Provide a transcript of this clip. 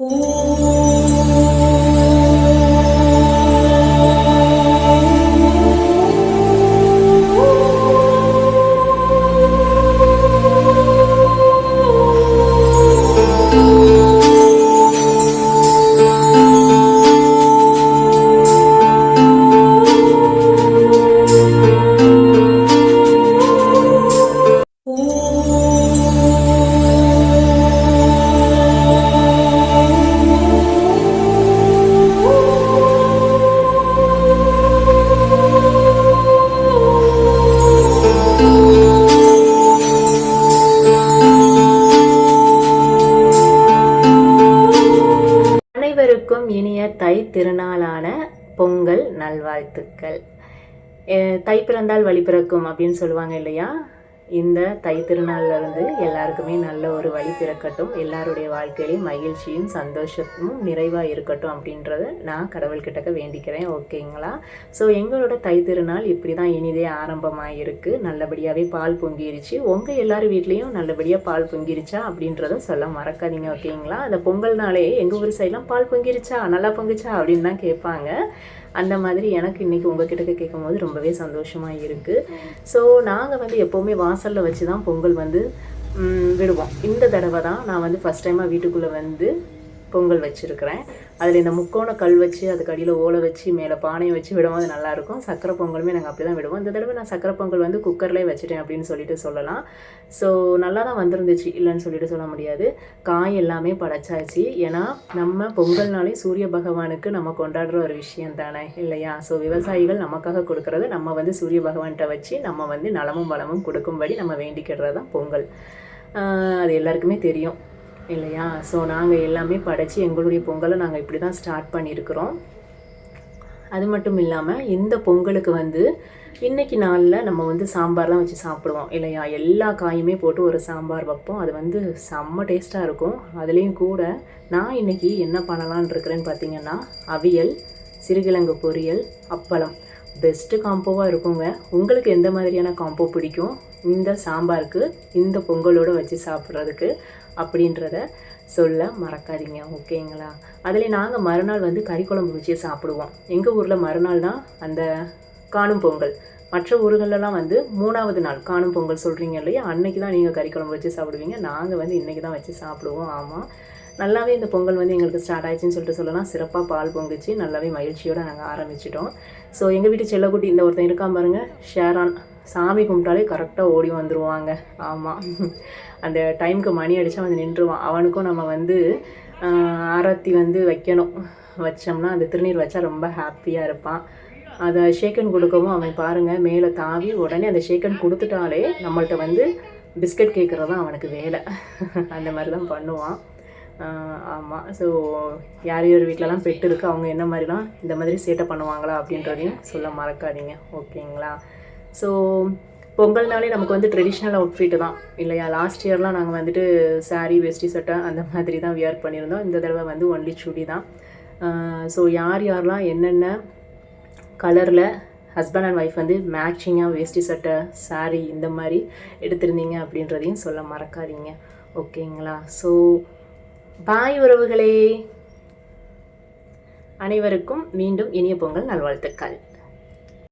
அனைவருக்கும் இனிய தை திருநாளான பொங்கல் நல்வாழ்த்துக்கள். தை பிறந்தால் வழி பிறக்கும் அப்படின்னு சொல்லுவாங்க இல்லையா? இந்த தை திருநாளிலிருந்து எல்லாருக்குமே நல்ல ஒரு வழி பிறக்கட்டும் எல்லாருடைய வாழ்க்கையிலையும் மகிழ்ச்சியும் சந்தோஷமும் நிறைவாக இருக்கட்டும் அப்படின்றத நான் கடவுள்கிட்டக்க வேண்டிக்கிறேன். ஓகேங்களா? ஸோ எங்களோட தை திருநாள் இப்படி தான் இனிதே ஆரம்பமாக இருக்குது நல்லபடியாகவே பால் பொங்கிருச்சு. உங்கள் எல்லார் வீட்லேயும் நல்லபடியாக பால் பொங்கிருச்சா அப்படின்றத சொல்ல மறக்காதீங்க ஓகேங்களா? அந்த பொங்கல்னாலே எங்கள் ஊர் சைட்லாம் பால் பொங்கிருச்சா? நல்லா பொங்குச்சா? அப்படின்னு தான் கேட்பாங்க. அந்த மாதிரி எனக்கு இன்றைக்கி உங்ககிட்ட கேட்கும் போது ரொம்பவே சந்தோஷமாக இருக்குது ஸோ நாங்கள் வந்து எப்போவுமே வாசலில் வச்சு தான் பொங்கல் வந்து விடுவோம். இந்த தடவை தான் நான் வந்து ஃபஸ்ட் டைமாக வீட்டுக்குள்ளே வந்து பொங்கல் வச்சுருக்கிறேன். அதில் இந்த முக்கோண கல் வச்சு அதுக்கு அடியில் ஓலை வச்சு மேலே பானையை வச்சு விடும்போது நல்லாயிருக்கும். சக்கரை பொங்கலுமே நாங்கள் அப்படி தான் விடுவோம். இந்த தடவை நான் சக்கரை பொங்கல் வந்து குக்கர்லேயே வச்சுட்டேன் அப்படின்னு சொல்லிட்டு சொல்லலாம். ஸோ நல்லா தான் வந்திருந்துச்சு. இல்லைன்னு சொல்லிட்டு சொல்ல முடியாது. காய் எல்லாமே படைச்சாச்சு. ஏன்னா நம்ம பொங்கல்னாலே சூரிய பகவானுக்கு நம்ம கொண்டாடுற ஒரு விஷயம் தானே இல்லையா? ஸோ விவசாயிகள் நமக்காக கொடுக்கறது நம்ம வந்து சூரிய பகவான்கிட்ட வச்சு நம்ம வந்து நலமும் வளமும் கொடுக்கும்படி நம்ம வேண்டிக்கிறது தான் பொங்கல் அது எல்லாருக்குமே தெரியும். இல்லையா? ஸோ நாங்கள் எல்லாமே படைச்சி எங்களுடைய பொங்கலை நாங்கள் இப்படி தான் ஸ்டார்ட் பண்ணியிருக்கிறோம். அது மட்டும் இல்லாமல் இந்த பொங்கலுக்கு வந்து இன்றைக்கி நாளில் நம்ம வந்து சாம்பார் தான் வச்சு சாப்பிடுவோம். இல்லையா? எல்லா காயுமே போட்டு ஒரு சாம்பார் வைப்போம். அது வந்து செம்ம டேஸ்ட்டாக இருக்கும். அதுலேயும் கூட நான் இன்னைக்கு என்ன பண்ணலான் இருக்கிறேன்னு பார்த்தீங்கன்னா அவியல் சிறுகிழங்கு பொரியல் அப்பளம். பெஸ்ட்டு காம்போவாக இருக்குங்க. உங்களுக்கு எந்த மாதிரியான காம்போ பிடிக்கும்? இந்த சாம்பாருக்கு இந்த பொங்கலோடு வச்சு சாப்பிட்றதுக்கு அப்படின்றத சொல்ல மறக்காதீங்க ஓகேங்களா? அதில் நாங்கள் மறுநாள் வந்து கறி குழம்பு வச்சு சாப்பிடுவோம். எங்கள் ஊரில் மறுநாள் தான் அந்த காணும் பொங்கல். மற்ற ஊர்களெல்லாம் வந்து மூணாவது நாள் காணும் பொங்கல் சொல்கிறீங்க இல்லையா? அன்னைக்கு தான் நீங்கள் கறி குழம்பு வச்சு சாப்பிடுவீங்க. நாங்கள் வந்து இன்றைக்கி தான் வச்சு சாப்பிடுவோம். ஆமாம் நல்லாவே இந்த பொங்கல் வந்து எங்களுக்கு ஸ்டார்ட் ஆயிடுச்சுன்னு சொல்லிட்டு சொல்லலாம். சிறப்பாக பால் பொங்குச்சு. நல்லாவே மகிழ்ச்சியோடு நாங்கள் ஆரம்பிச்சிட்டோம். ஸோ எங்கள் வீட்டு செல்லக்குட்டி இந்த ஒருத்தன் இருக்கான் பாருங்கள் ஷேரான். சாமி கும்பிட்டாலே கரெக்டாக ஓடி வந்துடுவாங்க ஆமாம் அந்த டைமுக்கு மணி அடித்தா வந்து நின்றுவான். அவனுக்கும் நம்ம வந்து ஆரத்தி வந்து வைக்கணும். வச்சோம்னா அந்த திருநீர் வச்சா ரொம்ப ஹாப்பியாக இருப்பான். அதை ஷேக்கன் கொடுக்கவும் அவன் பாருங்கள் மேலே தாவி உடனே அந்த ஷேக்கன் கொடுத்துட்டாலே நம்மள்கிட்ட வந்து பிஸ்கட் கேட்குறது தான் அவனுக்கு வேலை. அந்த மாதிரி தான் பண்ணுவான். ஆமாம் ஸோ யார் யார் வீட்டிலலாம் பெட்டு இருக்குது அவங்க என்ன மாதிரிலாம் இந்த மாதிரி சேட்டை பண்ணுவாங்களா அப்படின்றதையும் சொல்ல மறக்காதீங்க. ஓகேங்களா ஸோ பொங்கல்னாலே நமக்கு வந்து ட்ரெடிஷ்னல் அவுட்ஃபிட்டு தான். இல்லையா? லாஸ்ட் இயர்லாம் நாங்கள் வந்துட்டு சாரீ வேஷ்டி சட்டை அந்த மாதிரி தான் வியர் பண்ணியிருந்தோம். இந்த தடவை வந்து ஒன்லி சுடி தான். ஸோ யார் யாரெலாம் என்னென்ன கலரில் ஹஸ்பண்ட் அண்ட் ஒய்ஃப் வந்து மேட்சிங்காக வேஷ்டி சட்டை saree இந்த மாதிரி எடுத்திருந்தீங்க அப்படின்றதையும் சொல்ல மறக்காதீங்க. ஓகேங்களா ஸோ பாய் உறவுகளே. அனைவருக்கும் மீண்டும் இனிய பொங்கல் நல்வாழ்த்துக்கள்.